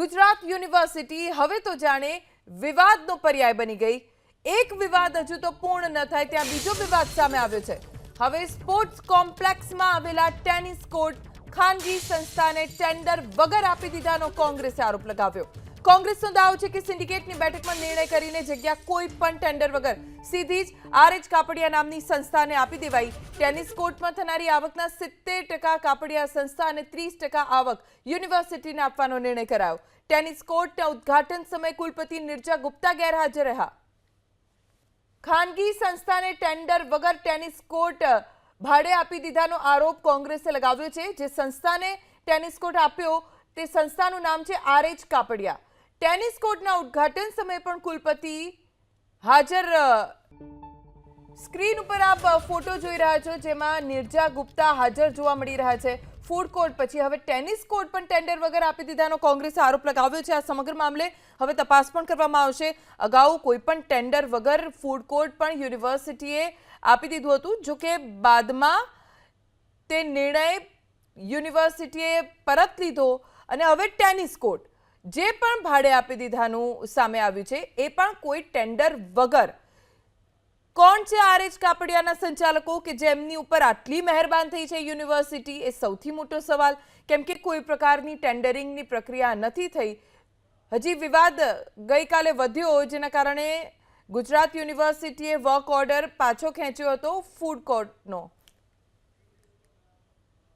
Gujarat university હવે તો જાણે વિવાદનો પર્યાય બની ગઈ. એક વિવાદ હજુ તો પૂર્ણ ન થાય, ત્યાં બીજો વિવાદ સામે આવ્યો છે. હવે સ્પોર્ટ્સ કોમ્પ્લેક્સમાં આવેલા ટેનિસ કોર્ટ ખાનગી સંસ્થાને ટેન્ડર વગર આપી દીધાનો કોંગ્રેસે આરોપ લગાવ્યો. કોંગ્રેસનો દાવો છે કે સિન્ડિકેટની બેઠકમાં નિર્ણય કરીને જગ્યા કોઈ પણ ટેન્ડર વગર સીધી જ આરએચ કાપડિયા નામની સંસ્થાને આપી દેવાઈ. ટેનિસ કોર્ટમાં થનારી આવકના સિત્તેર ટકા કાપડિયા સંસ્થા અને ત્રીસ ટકા આવક યુનિવર્સિટીને આપવાનો નિર્ણય કરાયો. ટેનિસ કોર્ટના ઉદ્ઘાટન સમયે કુલપતિ નિર્જા ગુપ્તા ગેરહાજર રહ્યા. ખાનગી સંસ્થાને ટેન્ડર વગર ટેનિસ કોર્ટ ભાડે આપી દીધાનો આરોપ કોંગ્રેસે લગાવ્યો છે. જે સંસ્થાને ટેનિસ કોર્ટ આપ્યો તે સંસ્થાનું નામ છે આરએચ કાપડિયા. ટેનિસ કોર્ટના ઉદ્ઘાટન સમયે પણ કુલપતિ હાજર સ્ક્રીન ઉપર આપ ફોટો જોઈ રહ્યા છો જેમાં નિર્જા ગુપ્તા હાજર જોવા મળી રહ્યા છે. ફૂડ કોર્ટ પછી હવે ટેનિસ કોર્ટ પણ ટેન્ડર વગર આપી દીધાનો કોંગ્રેસે આરોપ લગાવ્યો છે. આ સમગ્ર મામલે હવે તપાસ પણ કરવામાં આવશે. અગાઉ કોઈ પણ ટેન્ડર વગર ફૂડ કોર્ટ પણ યુનિવર્સિટીએ આપી દીધું હતું. જો કે બાદમાં તે નિર્ણય યુનિવર્સિટીએ પરત લીધો અને હવે ટેનિસ કોર્ટ જે પણ ભાડે આપી દીધાનું સામે આવ્યું છે, એ પણ કોઈ ટેન્ડર વગર. કોણ છે આરએચ કાપડિયાના સંચાલકો કે જેમની ઉપર આટલી મહેરબાન થઈ છે યુનિવર્સિટી? એ સૌથી મોટો સવાલ. કેમ કે કોઈ પ્રકારની ટેન્ડરિંગની પ્રક્રિયા નથી થઈ. હજી વિવાદ ગઈકાલે વધ્યો, જેના કારણે ગુજરાત યુનિવર્સિટીએ વર્ક ઓર્ડર પાછો ખેંચ્યો હતો ફૂડ કોર્ટનો